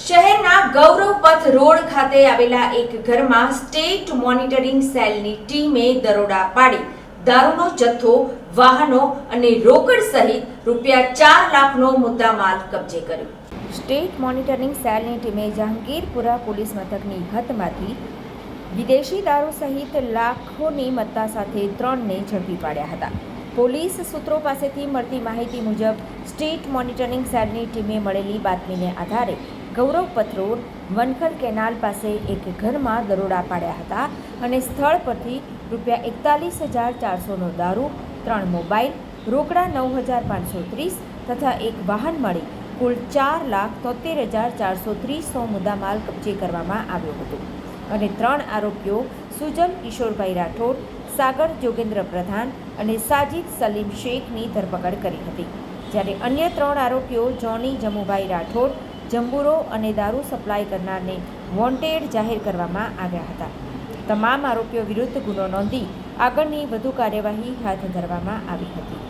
શહેરના ગૌરવપથ રોડ ખાતે આવેલા એક ઘરમાં સ્ટેટ મોનિટરિંગ સેલની ટીમે દરોડા પાડી. દારૂનો જથ્થો, વાહનો અને રોકડ સહિત રૂપિયા ચાર લાખનો મુદ્દામાલ કબજે કર્યો. સ્ટેટ મોનિટરિંગ સેલની ટીમે જહાંગીરપુરા પોલીસ મથકની હદમાંથી વિદેશી દારૂ સહિત લાખોની મત્તા સાથે ત્રણને ઝડપી પાડ્યા હતા. પોલીસ સૂત્રો પાસેથી મળતી માહિતી મુજબ સ્ટેટ મોનિટરિંગ સેલની ટીમે મળેલી બાતમીને આધારે ગૌરવ રોડ વનખલ કેનાલ પાસે એક ઘરમાં દરોડા પાડ્યા હતા અને સ્થળ પરથી રૂપિયા એકતાલીસ હજાર ચારસોનો દારૂ, ત્રણ મોબાઈલ, રોકડા નવ હજાર પાંચસો ત્રીસ તથા એક વાહન મળી કુલ ચાર લાખ તોતેર હજાર ચારસો ત્રીસનો મુદ્દામાલ કબજે કરવામાં આવ્યો હતો. અને ત્રણ આરોપીઓ સુજન કિશોરભાઈ રાઠોડ, સાગર જોગેન્દ્ર પ્રધાન અને સાજિદ સલીમ શેખની ધરપકડ કરી હતી. જ્યારે અન્ય ત્રણ આરોપીઓ જોની જમુભાઈ રાઠોડ, જંબુરો અને દારૂ સપ્લાય કરનારને વોન્ટેડ જાહેર કરવામાં આવ્યા હતા. તમામ આરોપીઓ વિરુદ્ધ ગુનો નોંધી આગળની વધુ કાર્યવાહી હાથ ધરવામાં આવી હતી.